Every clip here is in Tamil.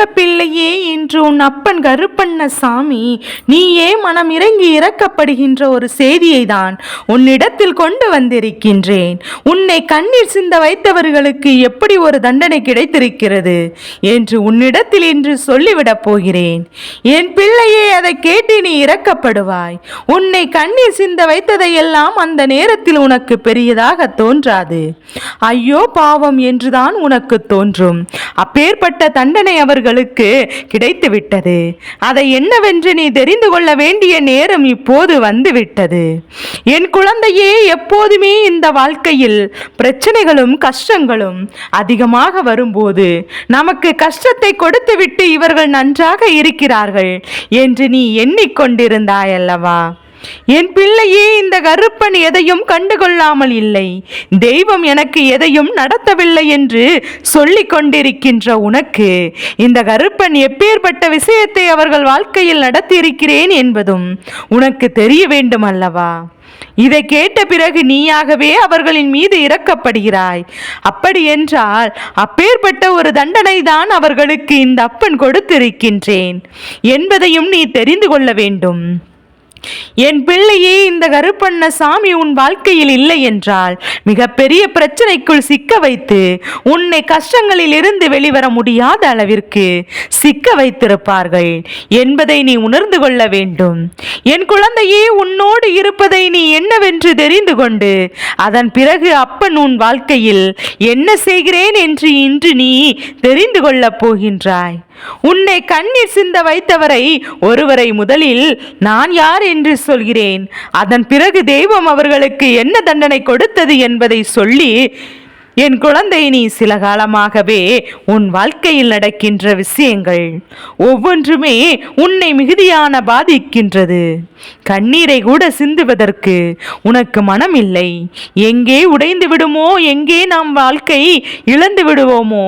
தங்க பிள்ளையே இன்று உன் அப்பன் கருப்பண்ண சாமி நீயே மனம் இறங்கி இறக்கப்படுகின்ற ஒரு செய்தியை தான் உன்னிடத்தில் கொண்டு வந்திருக்கின்றேன். உன்னை கண்ணீர் சிந்த வைத்தவர்களுக்கு எப்படி ஒரு தண்டனை கிடைத்திருக்கிறது என்று உன்னிடத்தில் இன்று சொல்லிவிடப் போகிறேன். என் பிள்ளையே அதை கேட்டு நீ இறக்கப்படுவாய். உன்னை கண்ணீர் சிந்த வைத்ததையெல்லாம் அந்த நேரத்தில் உனக்கு பெரியதாக தோன்றாது. ஐயோ பாவம் என்றுதான் உனக்கு தோன்றும். அப்பேற்பட்ட தண்டனை அவர்கள் அவர்களுக்கு கிடைத்து விட்டது அதை என்னவென்று நீ தெரிந்து கொள்ள வேண்டிய நேரம் இப்போது வந்துவிட்டது. என் குழந்தையே எப்போதுமே இந்த வாழ்க்கையில் பிரச்சனைகளும் கஷ்டங்களும் அதிகமாக வரும்போது நமக்கு கஷ்டத்தை கொடுத்துவிட்டு இவர்கள் நன்றாக இருக்கிறார்கள் என்று நீ எண்ணிக்கொண்டிருந்தாயல்லவா? என் பிள்ளையே இந்த கருப்பன் எதையும் கண்டுகொள்ளாமல் இல்லை. தெய்வம் எனக்கு எதையும் நடத்தவில்லை என்று சொல்லிக் கொண்டிருக்கின்ற உனக்கு இந்த கருப்பன் எப்பேற்பட்ட விஷயத்தை அவர்கள் வாழ்க்கையில் நடத்தியிருக்கிறேன் என்பதும் உனக்கு தெரிய வேண்டும் அல்லவா? இதை கேட்ட பிறகு நீயாகவே அவர்களின் மீது இறக்கப்படுகிறாய் அப்படி என்றால் அப்பேற்பட்ட ஒரு தண்டனை தான் அவர்களுக்கு இந்த அப்பன் கொடுத்திருக்கின்றேன் என்பதையும் நீ தெரிந்து கொள்ள வேண்டும். என் பிள்ளையே இந்த கருப்பண்ண சாமி உன் வாழ்க்கையில் இல்லை என்றால் மிகப்பெரிய பிரச்சனைக்குள் சிக்க வைத்து உன்னை கஷ்டங்களில் இருந்து வெளிவர முடியாத அளவிற்கு சிக்க வைத்திருப்பார்கள் என்பதை நீ உணர்ந்து கொள்ள வேண்டும். என் குழந்தையே உன்னோடு இருப்பதை நீ என்னவென்று தெரிந்து கொண்டு அதன் பிறகு அப்பன் உன் வாழ்க்கையில் என்ன செய்கிறேன் என்று இன்று நீ தெரிந்து கொள்ளப் போகின்றாய். உன்னை கண்ணீர் சிந்த வைத்தவரை ஒருவரை முதலில் நான் யார் என்று சொல்கிறேன். அதன் பிறகு தெய்வம் அவர்களுக்கு என்ன தண்டனை கொடுத்தது என்பதை சொல்லி என் குழந்தை நீ சில காலமாகவே உன் வாழ்க்கையில் நடக்கின்ற விஷயங்கள் ஒவ்வொன்றுமே உன்னை மிகுதியான பாதிக்கின்றது. கண்ணீரை கூட சிந்துவதற்கு உனக்கு மனம் இல்லை எங்கே உடைந்து விடுமோ எங்கே நாம் வாழ்க்கை இழந்து விடுவோமோ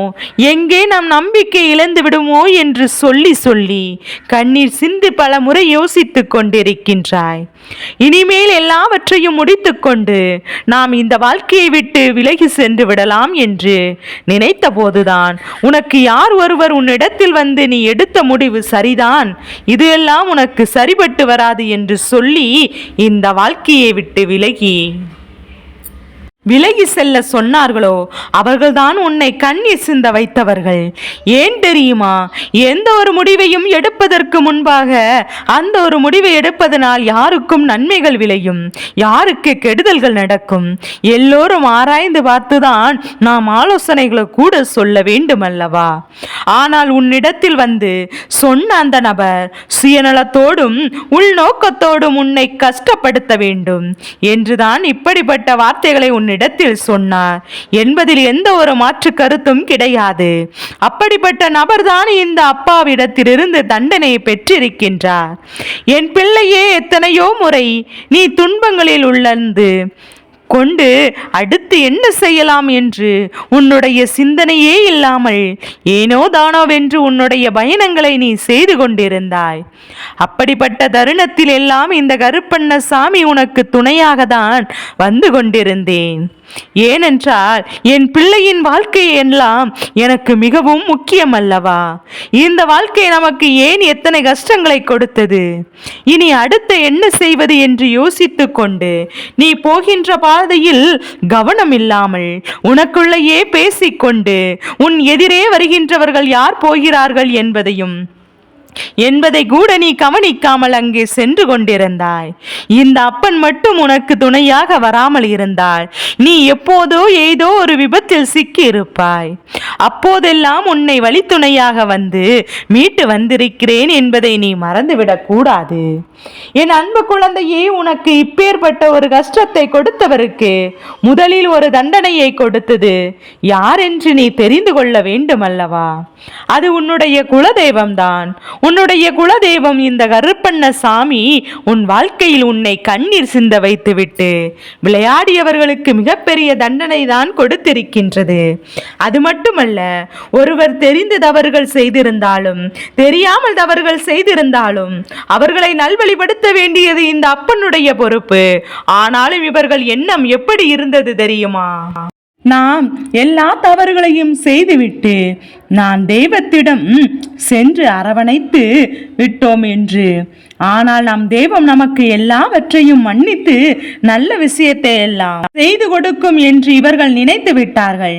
எங்கே நாம் நம்பிக்கை இழந்து விடுமோ என்று சொல்லி சொல்லி கண்ணீர் சிந்து பல முறை யோசித்து கொண்டிருக்கின்றாய். இனிமேல் எல்லாவற்றையும் முடித்துக்கொண்டு நாம் இந்த வாழ்க்கையை விட்டு விலகி சென்று விடலாம் என்று நினைத்த போதுதான் உனக்கு யார் ஒருவர் உன்னிடத்தில் வந்து நீ எடுத்த முடிவு சரிதான்? இது எல்லாம் உனக்கு சரிபட்டு வராது என்று சொல்லி இந்த வாழ்க்கையை விட்டு விலகி. விலகி செல்ல சொன்னார்களோ அவர்கள்தான் உன்னை கண்ணீர் சிந்த வைத்தவர்கள். ஏன் தெரியுமா? எந்த ஒரு முடிவையும் எடுப்பதற்கு முன்பாக அந்த ஒரு முடிவை எடுப்பதனால் யாருக்கும் நன்மைகள் விளையும். யாருக்கு கெடுதல்கள் நடக்கும்? எல்லோரும் ஆராய்ந்து பார்த்துதான் நாம் ஆலோசனைகளை கூட சொல்ல வேண்டும் அல்லவா ஆனால் உன்னிடத்தில் வந்து சொன்ன அந்த நபர் சுயநலத்தோடும் உள்நோக்கத்தோடும் உன்னை கஷ்டப்படுத்த வேண்டும். என்றுதான் இப்படிப்பட்ட வார்த்தைகளை உன்னிடத்தில் சொன்னார் என்பதில் எந்த ஒரு மாற்று கருத்தும் கிடையாது. அப்படிப்பட்ட நபர்தான் இந்த அப்பாவிடத்திலிருந்து தண்டனையை பெற்றிருக்கின்றார். என் பிள்ளையே எத்தனையோ முறை நீ துன்பங்களில் உள்ளந்து கொண்டு அடுத்து என்ன செய்யலாம் என்று உன்னுடைய சிந்தனையே இல்லாமல் ஏனோ தானோவென்று உன்னுடைய பயணங்களை நீ செய்து கொண்டிருந்தாய். அப்படிப்பட்ட தருணத்தில் எல்லாம் இந்த கருப்பண்ண சாமி உனக்கு துணையாக தான் வந்து கொண்டிருந்தேன். ஏனென்றால் என் பிள்ளையின் வாழ்க்கை எல்லாம் எனக்கு மிகவும் முக்கியம் அல்லவா இந்த வாழ்க்கை நமக்கு ஏன் எத்தனை கஷ்டங்களை கொடுத்தது? இனி அடுத்து என்ன செய்வது என்று யோசித்து கொண்டு நீ போகின்ற பாதையில் கவனம் இல்லாமல் உனக்குள்ளேயே பேசிக்கொண்டு உன் எதிரே வருகின்றவர்கள் யார் போகிறார்கள் என்பதையும் என்பதை கூட நீ கவனிக்காமல் அங்கே சென்று கொண்டிருந்தாய். இந்த அப்பன் மட்டும் உனக்கு துணையாக வராமல் இருந்தால் நீ எப்போதோ ஏதோ ஒரு விபத்தில் சிக்கி இருப்பாய் அப்போதெல்லாம் உன்னை வழித்துணையாக வந்து மீட்டு வந்திருக்கிறேன் என்பதை நீ மறந்துவிடக் கூடாது. என் அன்பு குழந்தையே உனக்கு இப்பேற்பட்ட ஒரு கஷ்டத்தை கொடுத்தவருக்கு முதலில் ஒரு தண்டனையை கொடுத்தது யார் என்று நீ தெரிந்து கொள்ள வேண்டும் அல்லவா அது உன்னுடைய குலதெய்வம்தான். உன்னுடைய குலதெய்வம் இந்த கருப்பண்ண சாமி உன் வாழ்க்கையில் உன்னை கண்ணீர் சிந்த வைத்துவிட்டு விளையாடியவர்களுக்கு மிகப்பெரிய தண்டனை தான் கொடுத்திருக்கின்றது. அது மட்டுமல்ல ஒருவர் தெரிந்து தவறுகள் செய்திருந்தாலும் தெரியாமல் தவறுகள் செய்திருந்தாலும் அவர்களை நல்வழிப்படுத்த வேண்டியது இந்த அப்பனுடைய பொறுப்பு. ஆனாலும் இவர்கள் எண்ணம் எப்படி இருந்தது தெரியுமா? நாம் எல்லா தவறுகளையும் செய்துவிட்டு நான் தெய்வத்திடம் சென்று அரவணைத்து விட்டோம் என்று. ஆனால் நம் தெய்வம் நமக்கு எல்லாவற்றையும் மன்னித்து நல்ல விஷயத்தை எல்லாம் செய்து கொடுக்கும் என்று இவர்கள் நினைத்து விட்டார்கள்.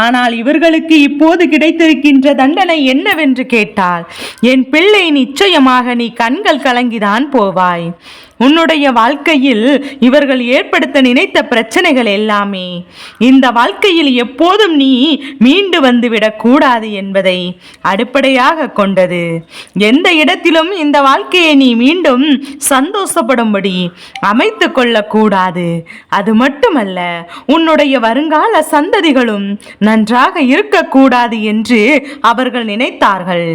ஆனால் இவர்களுக்கு இப்போது கிடைத்திருக்கின்ற தண்டனை என்னவென்று கேட்டால் என் பிள்ளை நிச்சயமாக நீ கண்கள் கலங்கிதான் போவாய். உன்னுடைய வாழ்க்கையில் இவர்கள் ஏற்படுத்த நினைத்த பிரச்சனைகள் எல்லாமே இந்த வாழ்க்கையில் எப்போதும் நீ மீண்டு வந்துவிடக் கூடாது என்பதை அடிப்படையாக கொண்டது. எந்த இடத்திலும் இந்த வாழ்க்கையை நீ மீண்டும் சந்தோஷப்படும்படி அமைத்து கொள்ளக்கூடாது. அது மட்டுமல்ல உன்னுடைய வருங்கால சந்ததிகளும் நன்றாக இருக்கக்கூடாது என்று அவர்கள் நினைத்தார்கள்.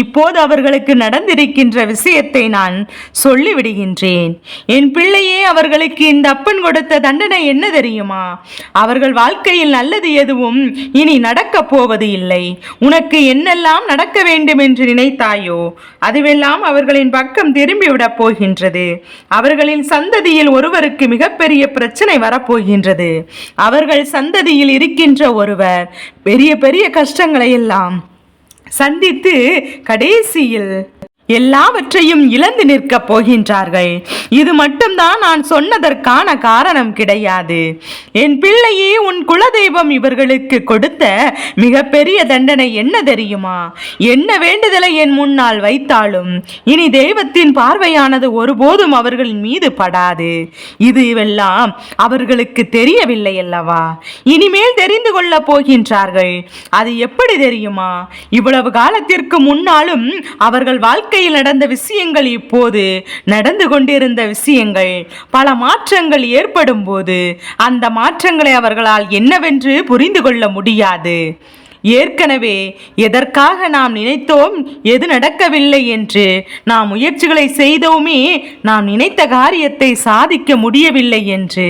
இப்போது அவர்களுக்கு நடந்திருக்கின்ற விஷயத்தை நான் சொல்லிவிடுகின்றேன். என் பிள்ளையே அவர்களுக்கு இந்த அப்பன் கொடுத்த தண்டனை என்ன தெரியுமா? அவர்கள் வாழ்க்கையில் நல்லது எதுவும் இனி நடக்கப் போவது இல்லை. உனக்கு என்னெல்லாம் நடக்க வேண்டும் என்று நினைத்தாயோ அதுவெல்லாம் அவர்களின் பக்கம் திரும்பிவிடப் போகின்றது. அவர்களின் சந்ததியில் ஒருவருக்கு மிகப்பெரிய பிரச்சனை வரப்போகின்றது. அவர்கள் சந்ததியில் இருக்கின்ற ஒருவர் பெரிய பெரிய கஷ்டங்களை எல்லாம் சந்தித்து கடைசியில் எல்லாவற்றையும் இழந்து நிற்கப் போகின்றார்கள். இது மட்டும்தான் நான் சொன்னதற்கான காரணம் கிடையாது. என் பிள்ளையே உன் குலதெய்வம் இவர்களுக்கு கொடுத்த மிகப்பெரிய தண்டனை என்ன தெரியுமா? என்ன வேண்டுதலை என் முன்னால் வைத்தாலும் இனி தெய்வத்தின் பார்வையானது ஒருபோதும் அவர்களின் மீது படாது. இது இவெல்லாம் அவர்களுக்கு தெரியவில்லை அல்லவா? இனிமேல் தெரிந்து கொள்ளப் போகின்றார்கள். அது எப்படி தெரியுமா? இவ்வளவு காலத்திற்கு முன்னாலும் அவர்கள் வாழ்க்கை வாழ்க்கையில் நடந்த விஷயங்கள் இப்போது நடந்து கொண்டிருந்த விஷயங்கள். பல மாற்றங்கள் ஏற்படும் போது அந்த மாற்றங்களை அவர்களால் என்னவென்று புரிந்து கொள்ள முடியாது. ஏற்கனவே எதற்காக நாம் நினைத்தோம் எது நடக்கவில்லை என்று நாம் முயற்சிகளை செய்தோமே நாம் நினைத்த காரியத்தை சாதிக்க முடியவில்லை என்று.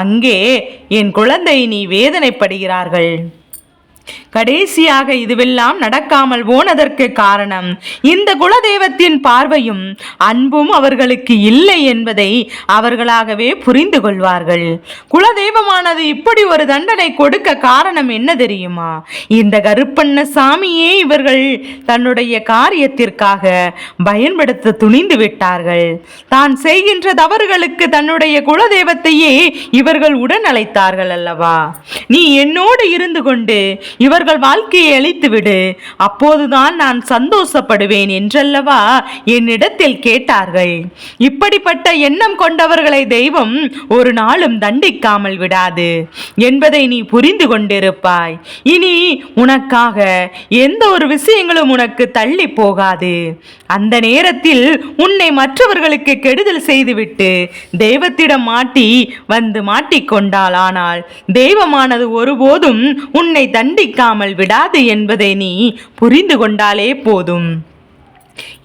அங்கே என் குழந்தை நீ வேதனைப்படுகிறார்கள். கடைசியாக இதுவெல்லாம் நடக்காமல் போனதற்கு காரணம் இந்த குலதெய்வத்தின் பார்வையும் அன்பும் அவர்களுக்கு இல்லை என்பதை அவர்களாகவே புரிந்து கொள்வார்கள். குலதெய்வமானது இப்படி ஒரு தண்டனை கொடுக்க காரணம் என்ன தெரியுமா? இந்த கருப்பண்ண சாமியே இவர்கள் தன்னுடைய காரியத்திற்காக பயன்படுத்த துணிந்து விட்டார்கள். தான் செய்கின்ற தவறுகளுக்கு தன்னுடைய குலதெய்வத்தையே இவர்கள் உடன் அழைத்தார்கள் அல்லவா? நீ என்னோடு இருந்து கொண்டு இவர் அவர்கள் வாழ்க்கையை அழித்துவிடு. அப்போதுதான் நான் சந்தோஷப்படுவேன் என்றல்லவா என்னிடத்தில் கேட்டார்கள். இப்படிப்பட்ட எண்ணம் கொண்டவர்களை தெய்வம் ஒரு நாளும் தண்டிக்காமல் விடாது என்பதை நீ புரிந்து கொண்டிருப்பாய். இனி உனக்காக எந்த ஒரு விஷயங்களும் உனக்கு தள்ளி போகாது. அந்த நேரத்தில் உன்னை மற்றவர்களுக்கு கெடுதல் செய்துவிட்டு தெய்வத்திடம் மாட்டி வந்து மாட்டிக்கொண்டால் ஆனால் தெய்வமானது ஒருபோதும் உன்னை தண்டிக்காமல் விடாது என்பதை நீ புரிந்து கொண்டாலே போதும்.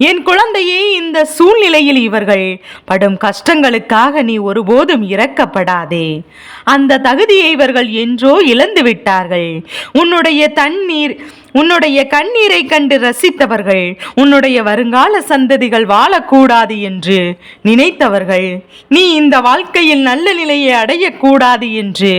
என் குழந்தையே இந்த சூழ்நிலையில் இவர்கள் படும் கஷ்டங்களுக்காக நீ ஒருபோதும் இறக்கப்படாதே அந்த தகுதியை இவர்கள் என்றோ இழந்து விட்டார்கள். உன்னுடைய தண்ணீர் உன்னுடைய கண்ணீரை கண்டு ரசித்தவர்கள் உன்னுடைய வருங்கால சந்ததிகள் வாழக்கூடாது என்று நினைத்தவர்கள் நீ இந்த வாழ்க்கையில் நல்ல நிலையை அடையக்கூடாது என்று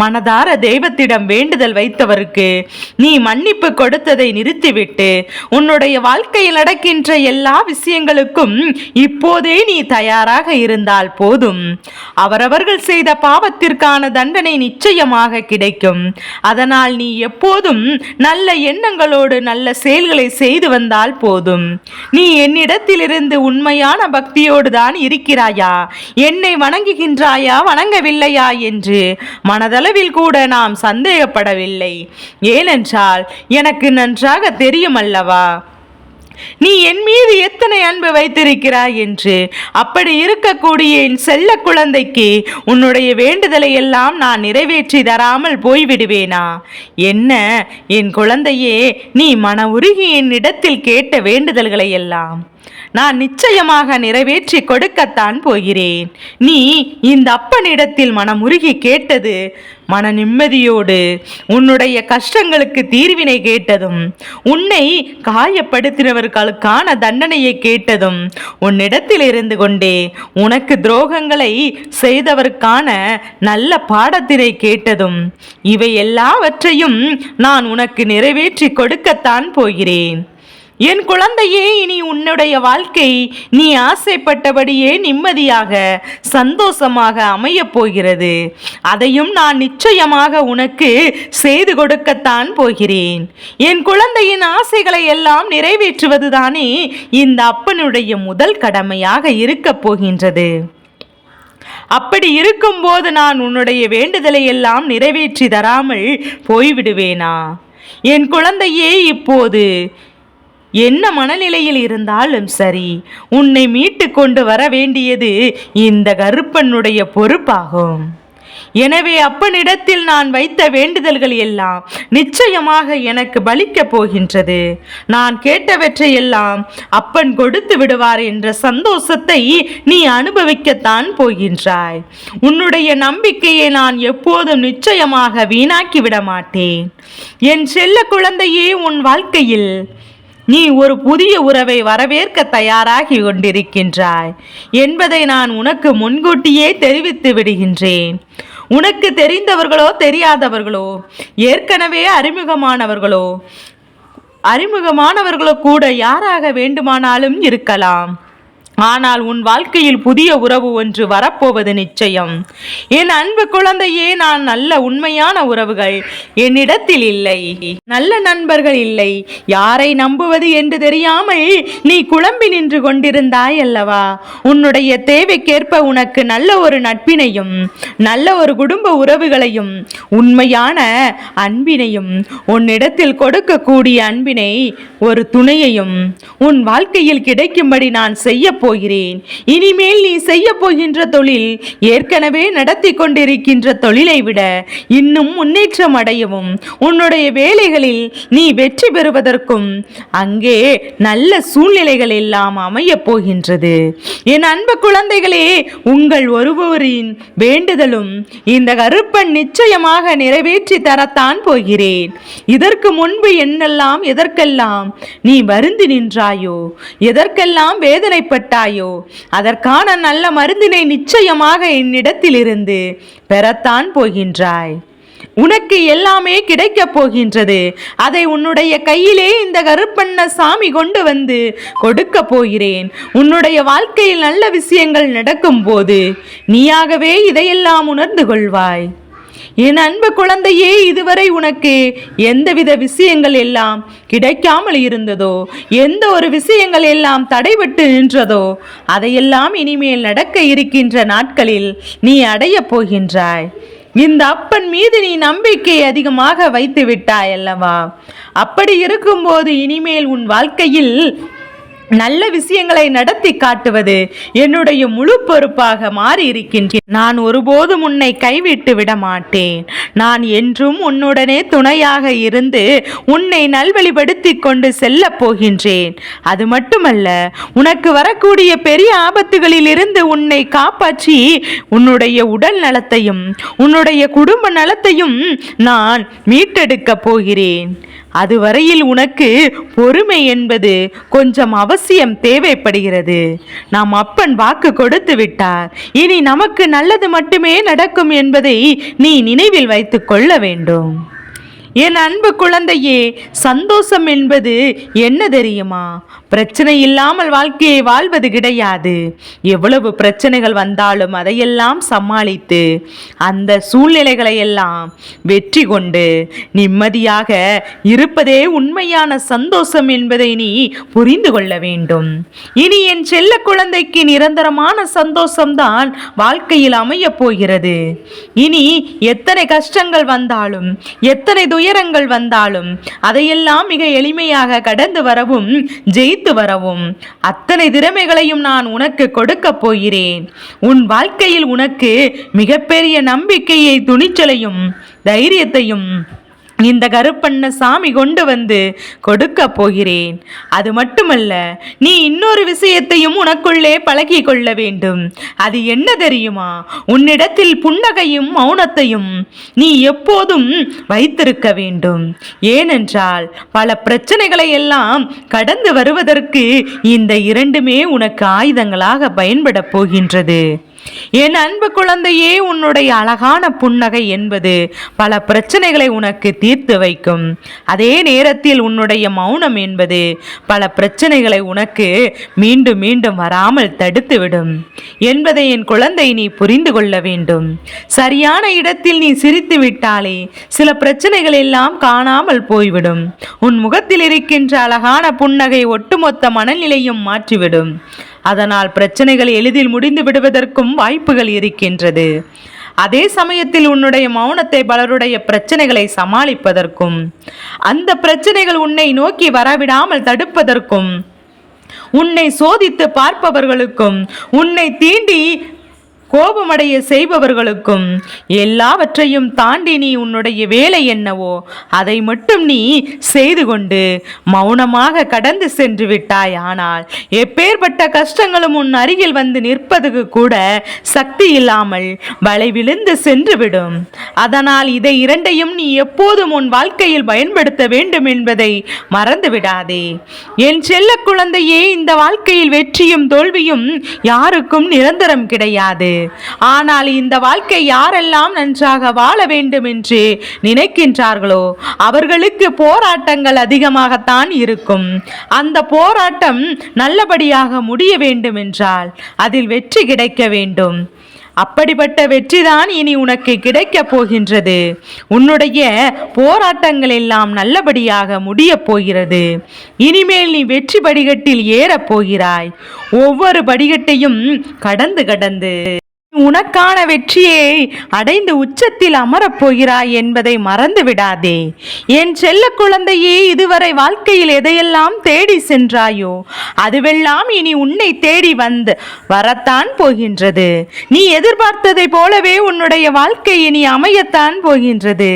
மனதார தெய்வத்திடம் வேண்டுதல் வைத்தவருக்கு நீ மன்னிப்பு கொடுத்ததை நிறுத்திவிட்டு உன்னுடைய வாழ்க்கையில் நடக்கின்ற எல்லா விஷயங்களுக்கும் இப்போதே நீ தயாராக இருந்தால் போதும். அவரவர்கள் செய்த பாவத்திற்கான தண்டனை நிச்சயமாக கிடைக்கும். அதனால் நீ எப்போதும் நல்ல எண்ணங்களோடு நல்ல செயல்களை செய்து வந்தால் போதும். நீ என்னிடத்திலிருந்து உண்மையான பக்தியோடு தான் இருக்கிறாயா? என்னை வணங்குகின்றாயா? வணங்கவில்லையா? என்று மனதளவில் கூட நாம் சந்தேகப்படவில்லை. ஏனென்றால் எனக்கு நன்றாக தெரியும் அல்லவா? நீ என் மீது எத்தனை அன்பு வைத்திருக்கிறாய் என்று அப்படி இருக்கக்கூடிய என் செல்ல குழந்தைக்கு உன்னுடைய வேண்டுதலை எல்லாம் நான் நிறைவேற்றி தராமல் போய்விடுவேனா? என்ன? என் குழந்தையே நீ மன உருகி என்னிடத்தில் கேட்ட வேண்டுதல்களை எல்லாம் நான் நிச்சயமாக நிறைவேற்றி கொடுக்கத்தான் போகிறேன். நீ இந்த அப்பனிடத்தில் மனமுருகி கேட்டது மன நிம்மதியோடு உன்னுடைய கஷ்டங்களுக்கு தீர்வினை கேட்டதும் உன்னை காயப்படுத்தினவர்களுக்கான தண்டனையை கேட்டதும் உன்னிடத்தில் இருந்து கொண்டே உனக்கு துரோகங்களை செய்தவருக்கான நல்ல பாடத்தினை கேட்டதும் இவை எல்லாவற்றையும் நான் உனக்கு நிறைவேற்றி கொடுக்கத்தான் போகிறேன். என் குழந்தையே இனி உன்னுடைய வாழ்க்கை நீ ஆசைப்பட்டபடியே நிம்மதியாக சந்தோஷமாக அமையப் போகிறது. அதையும் நான் நிச்சயமாக உனக்கு செய்து கொடுக்கத்தான் போகிறேன். என் குழந்தையின் ஆசைகளை எல்லாம் நிறைவேற்றுவதுதானே இந்த அப்பனுடைய முதல் கடமையாக இருக்கப் போகின்றது. அப்படி இருக்கும்போது நான் உன்னுடைய வேண்டுதலை எல்லாம் நிறைவேற்றி தராமல் போய்விடுவேனா? என் குழந்தையே இப்போது என்ன மனநிலையில் இருந்தாலும் சரி உன்னை மீட்டு கொண்டு வர வேண்டியது இந்த கருப்பனுடைய பொறுப்பாகும். எனவே அப்பனிடத்தில் நான் வைத்த வேண்டுதல்கள் எல்லாம் நிச்சயமாக எனக்கு பலிக்கப் போகின்றது. நான் கேட்டவற்றை எல்லாம் அப்பன் கொடுத்து விடுவார் என்ற சந்தோஷத்தை நீ அனுபவிக்கத்தான் போகின்றாய். உன்னுடைய நம்பிக்கையை நான் எப்போதும் நிச்சயமாக வீணாக்கி விட மாட்டேன். என் செல்ல குழந்தையே உன் வாழ்க்கையில் நீ ஒரு புதிய உறவை வரவேற்க தயாராகி கொண்டிருக்கின்றாய். என்பதை நான் உனக்கு முன்கூட்டியே தெரிவித்து விடுகின்றேன். உனக்கு தெரிந்தவர்களோ தெரியாதவர்களோ ஏற்கனவே அறிமுகமானவர்களோ அறிமுகமானவர்களோ கூட யாராக வேண்டுமானாலும் இருக்கலாம். ஆனால் உன் வாழ்க்கையில் புதிய உறவு ஒன்று வரப்போவது நிச்சயம். என் அன்பு குழந்தையே நான் நல்ல உண்மையான உறவுகள் என்னிடத்தில் இல்லை. நல்ல நண்பர்கள் இல்லை. யாரை நம்புவது என்று தெரியாமல் நீ குழம்பி நின்று கொண்டிருந்தாய் அல்லவா? உன்னுடைய தேவைக்கேற்ப உனக்கு நல்ல ஒரு நட்பினையும் நல்ல ஒரு குடும்ப உறவுகளையும் உண்மையான அன்பினையும் உன்னிடத்தில் கொடுக்கக்கூடிய அன்பினை ஒரு துணையையும் உன் வாழ்க்கையில் கிடைக்கும்படி நான் செய்ய போகிறேன். இனிமேல் நீ செய்ய போகின்ற தொழில் ஏற்கனவே நடத்தி கொண்டிருக்கின்ற தொழிலை விட இன்னும் முன்னேற்றம் அடையவும் உன்னுடைய வேலைகளில் நீ வெற்றி பெறுவதற்கும் அங்கே நல்ல சூழ்நிலைகள் எல்லாம் அமையப் போகின்றது. என் அன்பு குழந்தைகளே உங்கள் ஒருவரின் வேண்டுதலும் இந்த கருப்பன் நிச்சயமாக நிறைவேற்றி தரத்தான் போகிறேன். இதற்கு முன்பு என்னெல்லாம் எதற்கெல்லாம் நீ வருந்தி நின்றாயோ எதற்கெல்லாம் வேதனைப்பட்டாயோ அதற்கான நல்ல மருந்தினை நிச்சயமாக என்னிடத்திலிருந்து பெறத்தான் போகின்றாய். உனக்கு எல்லாமே கிடைக்கப் போகின்றது. அதை உன்னுடைய கையிலே இந்த கருப்பண்ண சாமி கொண்டு வந்து கொடுக்க போகிறேன். உன்னுடைய வாழ்க்கையில் நல்ல விஷயங்கள் நடக்கும்போது நீயாகவே இதையெல்லாம் உணர்ந்து கொள்வாய். என் அன்பு குழந்தையே இதுவரை உனக்கு எந்தவித விஷயங்கள் எல்லாம் கிடைக்காமல் இருந்ததோ எந்த ஒரு விஷயங்கள் எல்லாம் தடைபட்டு நின்றதோ அதையெல்லாம் இனிமேல் நடக்க இருக்கின்ற நாட்களில் நீ அடையப் போகின்றாய். இந்த அப்பன் மீது நீ நம்பிக்கை அதிகமாக வைத்து விட்டாய் அல்லவா? அப்படி இருக்கும்போது இனிமேல் உன் வாழ்க்கையில் நல்ல விஷயங்களை நடத்தி காட்டுவது என்னுடைய முழு பொறுப்பாக மாறி இருக்கின்றேன் நான் ஒருபோதும் உன்னை கைவிட்டு விட மாட்டேன். நான் என்றும் உன்னுடனே துணையாக இருந்து உன்னை நல்வழிப்படுத்தி கொண்டு செல்ல போகின்றேன். அது மட்டுமல்ல உனக்கு வரக்கூடிய பெரிய ஆபத்துகளில் இருந்து உன்னை காப்பாற்றி உன்னுடைய உடல் நலத்தையும் உன்னுடைய குடும்ப நலத்தையும் நான் மீட்டெடுக்கப் போகிறேன். அதுவரையில் உனக்கு பொறுமை என்பது கொஞ்சம் அவசியம் தேவைப்படுகிறது. நாம் அப்பன் வாக்கு கொடுத்து விட்டார். இனி நமக்கு நல்லது மட்டுமே நடக்கும் என்பதை நீ நினைவில் வைத்துக் கொள்ள வேண்டும். என் அன்பு குழந்தையே சந்தோஷம் என்பது என்ன தெரியுமா? பிரச்சனை இல்லாமல் வாழ்க்கையை வாழ்வது கிடையாது. எவ்வளவு பிரச்சனைகள் வந்தாலும் அதையெல்லாம் சமாளித்து அந்த சூழ்நிலைகளை எல்லாம் வெற்றி கொண்டு நிம்மதியாக இருப்பதே உண்மையான சந்தோஷம் என்பதை நீ புரிந்து கொள்ள வேண்டும். இனி என் செல்ல குழந்தைக்கு நிரந்தரமான சந்தோஷம்தான் வாழ்க்கையில் அமையப் போகிறது. இனி எத்தனை கஷ்டங்கள் வந்தாலும் எத்தனை துயரங்கள் வந்தாலும் அதையெல்லாம் மிக எளிமையாக கடந்து வரவும் ஜெயித்து வரவும். அத்தனை திறமைகளையும் நான் உனக்கு கொடுக்கப் போகிறேன். உன் வாழ்க்கையில் உனக்கு மிகப்பெரிய நம்பிக்கையை துணிச்சலையும் தைரியத்தையும் இந்த கருப்பண்ண சாமி கொண்டு வந்து கொடுக்க போகிறேன். அது மட்டுமல்ல நீ இன்னொரு விஷயத்தையும் உனக்குள்ளே பழகி கொள்ள வேண்டும். அது என்ன தெரியுமா? உன்னிடத்தில் புன்னகையும் மௌனத்தையும் நீ எப்போதும் வைத்திருக்க வேண்டும். ஏனென்றால் பல பிரச்சனைகளை எல்லாம் கடந்து வருவதற்கு இந்த இரண்டுமே உனக்கு ஆயுதங்களாக பயன்பட போகின்றது. என் அன்பு குழந்தையே உன்னுடைய அழகான புன்னகை என்பது பல பிரச்சனைகளை உனக்கு தீர்த்து வைக்கும். அதே நேரத்தில் உன்னுடைய மௌனம் என்பது பல பிரச்சனைகளை உனக்கு மீண்டும் மீண்டும் வராமல் தடுத்துவிடும். என்பதை என் குழந்தை நீ புரிந்து கொள்ள வேண்டும். சரியான இடத்தில் நீ சிரித்து விட்டாலே சில பிரச்சனைகள் எல்லாம் காணாமல் போய்விடும். உன் முகத்தில் இருக்கின்ற அழகான புன்னகை ஒட்டுமொத்த மனநிலையும் மாற்றிவிடும். அதனால் பிரச்சனைகள் எளிதில் முடிந்து விடுவதற்கும் வாய்ப்புகள் இருக்கின்றது. அதே சமயத்தில் உன்னுடைய மௌனத்தை பலருடைய பிரச்சனைகளை சமாளிப்பதற்கும் அந்த பிரச்சனைகள் உன்னை நோக்கி வரவிடாமல் தடுப்பதற்கும் உன்னை சோதித்து பார்ப்பவர்களுக்கும் உன்னை தீண்டி கோபமடைய செய்பவர்களுக்கும் எல்லாவற்றையும் தாண்டி நீ உன்னுடைய வேலை என்னவோ அதை மட்டும் நீ செய்து கொண்டு மௌனமாக கடந்து சென்று விட்டாய். ஆனால் எப்பேற்பட்ட கஷ்டங்களும் உன் அருகில் வந்து நிற்பதுக்கு கூட சக்தி இல்லாமல் வலை விழுந்து சென்றுவிடும். அதனால் இதை இரண்டையும் நீ எப்போதும் உன் வாழ்க்கையில் பயன்படுத்த வேண்டும் என்பதை மறந்து விடாதே என் செல்ல குழந்தையே இந்த வாழ்க்கையில் வெற்றியும் தோல்வியும் யாருக்கும் நிரந்தரம் கிடையாது. ஆனால் இந்த வாழ்க்கை யாரெல்லாம் நன்றாக வாழ வேண்டும் என்று நினைக்கின்றார்களோ அவர்களுக்கு போராட்டங்கள் அதிகமாகத்தான் இருக்கும். அந்த போராட்டம் நல்லபடியாக முடிய வேண்டும் என்றால் அதில் வெற்றி கிடைக்க வேண்டும். அப்படிப்பட்ட வெற்றிதான் இனி உனக்கு கிடைக்கப் போகின்றது. உன்னுடைய போராட்டங்கள் எல்லாம் நல்லபடியாக முடியப் போகிறது. இனிமேல் நீ வெற்றி படிக்கட்டில் ஏறப் போகிறாய். ஒவ்வொரு படிக்கட்டையும் கடந்து கடந்து. உனக்கான வெற்றியை அடைந்து உச்சத்தில் அமரப் போகிறாய் என்பதை மறந்து விடாதே. என் செல்ல குழந்தையே இதுவரை வாழ்க்கையில் எதையெல்லாம் தேடி சென்றாயோ அதுவெல்லாம் இனி உன்னை தேடி வந்து வரத்தான் போகின்றது. நீ எதிர்பார்த்ததை போலவே உன்னுடைய வாழ்க்கை இனி அமையத்தான் போகின்றது.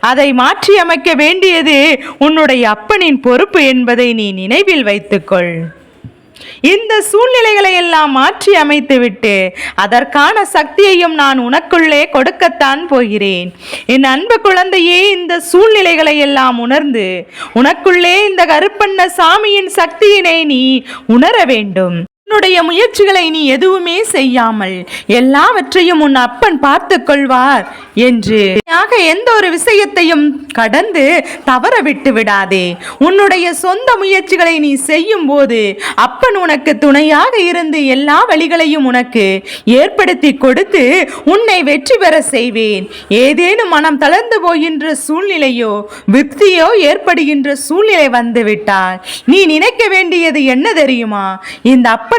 அதை மாற்றி அமைக்க வேண்டியது உன்னுடைய அப்பனின் பொறுப்பு என்பதை நீ நினைவில் வைத்துக்கொள். இந்த சூழ்நிலைகளை எல்லாம் மாற்றி அமைத்துவிட்டு அதற்கான சக்தியையும் நான் உனக்குள்ளே கொடுக்கத்தான் போகிறேன். என் அன்பு குழந்தையே இந்த சூழ்நிலைகளை எல்லாம் உணர்ந்து உனக்குள்ளே இந்த கருப்பண்ண சாமியின் சக்தியினை நீ உணர வேண்டும். உன்னுடைய முயற்சிகளை நீ எதுவுமே செய்யாமல் எல்லாவற்றையும் உன் அப்பன் பார்த்து கொள்வார் என்று ஆக எந்த ஒரு விஷயத்தையும் கடந்து தவற விட்டு விடாதே. உன்னுடைய சொந்த முயற்சிகளை நீ செய்யும் போது அப்பன் உனக்கு துணையாக இருந்து எல்லா வழிகளையும் உனக்கு ஏற்படுத்தி கொடுத்து உன்னை வெற்றி பெற செய்வேன். ஏதேனும் மனம் தளர்ந்து போகின்ற சூழ்நிலையோ விப்தியோ ஏற்படுகின்ற சூழ்நிலை வந்துவிட்டால் நீ நினைக்க வேண்டியது என்ன தெரியுமா? இந்த அப்பன்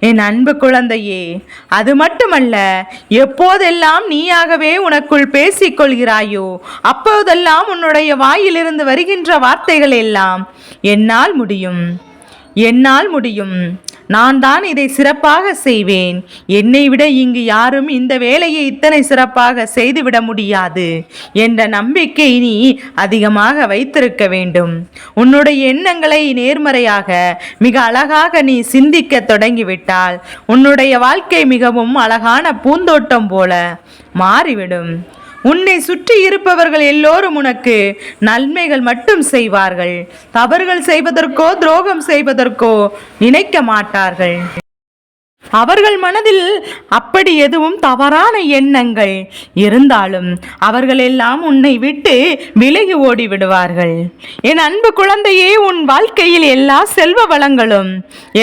என் அன்பு குழந்தையே அது மட்டுமல்ல எப்போதெல்லாம் நீயாகவே உனக்குள் பேசிக் கொள்கிறாயோ அப்போதெல்லாம் உன்னுடைய வாயிலிருந்து வருகின்ற வார்த்தைகள் எல்லாம் என்னால் முடியும். என்னால் முடியும். நான் தான் இதை சிறப்பாக செய்வேன். என்னை விட இங்கு யாரும் இந்த வேலையை இத்தனை சிறப்பாக செய்துவிட முடியாது என்ற நம்பிக்கை நீ அதிகமாக வைத்திருக்க வேண்டும். உன்னுடைய எண்ணங்களை நேர்மறையாக மிக அழகாக நீ சிந்திக்க தொடங்கிவிட்டால் உன்னுடைய வாழ்க்கை மிகவும் அழகான பூந்தோட்டம் போல மாறிவிடும். உன்னை சுற்றி இருப்பவர்கள் எல்லோரும் உனக்கு நன்மைகள் மட்டும் செய்வார்கள். தவறுகள் செய்வதற்கோ துரோகம் செய்வதற்கோ நினைக்க மாட்டார்கள். அவர்கள் மனதில் அப்படி எதுவும் தவறான எண்ணங்கள் இருந்தாலும் அவர்கள் எல்லாம் உன்னை விட்டு விலகி ஓடி விடுவார்கள் என் அன்பு குழந்தையே உன் வாழ்க்கையில் எல்லா செல்வ வளங்களும்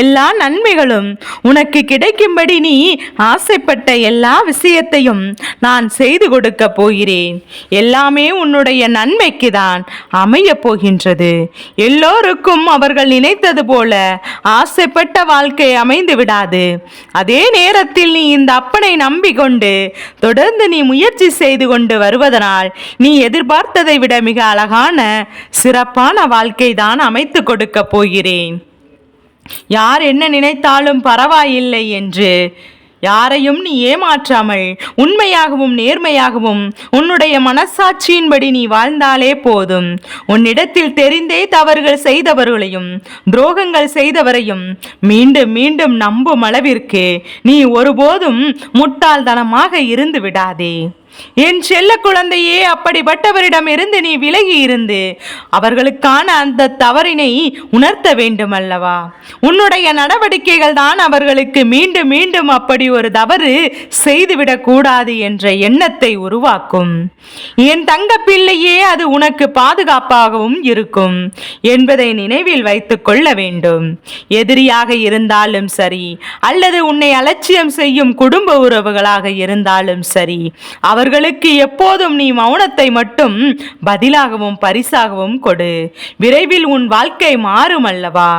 எல்லா நன்மைகளும் உனக்கு கிடைக்கும்படி நீ ஆசைப்பட்ட எல்லா விஷயத்தையும் நான் செய்து கொடுக்க போகிறேன். எல்லாமே உன்னுடைய நன்மைக்கு தான் அமைய போகின்றது. எல்லோருக்கும் அவர்கள் நினைத்தது போல ஆசைப்பட்ட வாழ்க்கை அமைந்து விடாது அதே நேரத்தில் நீ இந்த அப்பனை நம்பிக்கொண்டு தொடர்ந்து நீ முயற்சி செய்து கொண்டு வருவதனால் நீ எதிர்பார்த்ததை விட மிக அழகான சிறப்பான வாழ்க்கை தான் அமைத்து கொடுக்க போகிறேன். யார் என்ன நினைத்தாலும் பரவாயில்லை என்று யாரையும் நீ ஏமாற்றாமல் உண்மையாகவும் நேர்மையாகவும் உன்னுடைய மனசாட்சியின்படி நீ வாழ்ந்தாலே போதும். உன்னிடத்தில் தெரிந்தே தவறுகள் செய்தவர்களையும் துரோகங்கள் செய்தவரையும் மீண்டும் மீண்டும் நம்பும் அளவிற்கு நீ ஒருபோதும் முட்டாள்தனமாக இருந்து விடாதே. என் செல்ல குழந்தையே அப்படிப்பட்டவரிடம் இருந்து நீ விலகி இருந்து அவர்களுக்கான அந்த தவறினை உணர்த்த வேண்டும் அல்லவா உன்னுடைய நடவடிக்கைகள் தான் அவர்களுக்கு மீண்டும் மீண்டும் அப்படி ஒரு தவறு செய்துவிடக்கூடாது என்ற எண்ணத்தை உருவாக்கும். என் தங்க பிள்ளையே அது உனக்கு பாதுகாப்பாகவும் இருக்கும் என்பதை நினைவில் வைத்துக் கொள்ள வேண்டும். எதிரியாக இருந்தாலும் சரி அல்லது உன்னை அலட்சியம் செய்யும் குடும்ப உறவுகளாக இருந்தாலும் சரி அவர் அவர்களுக்கு எப்போதும் நீ மௌனத்தை மட்டும் பதிலாகவும் பரிசாகவும் கொடு. விரைவில் உன் வாழ்க்கை மாறும் அல்லவா?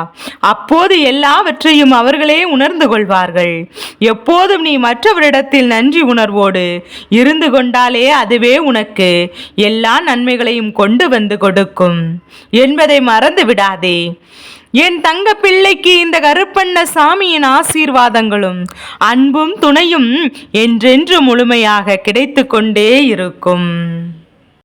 அப்போது எல்லாவற்றையும் அவர்களே உணர்ந்து கொள்வார்கள். எப்போதும் நீ மற்றவரிடத்தில் நன்றி உணர்வோடு இருந்து கொண்டாலே அதுவே உனக்கு எல்லா நன்மைகளையும் கொண்டு வந்து கொடுக்கும். என்பதை மறந்து விடாதே என் தங்க பிள்ளைக்கு இந்த கருப்பண்ண சாமியின் ஆசீர்வாதங்களும் அன்பும் துணையும் என்றென்று முழுமையாக கிடைத்து கொண்டே இருக்கும்.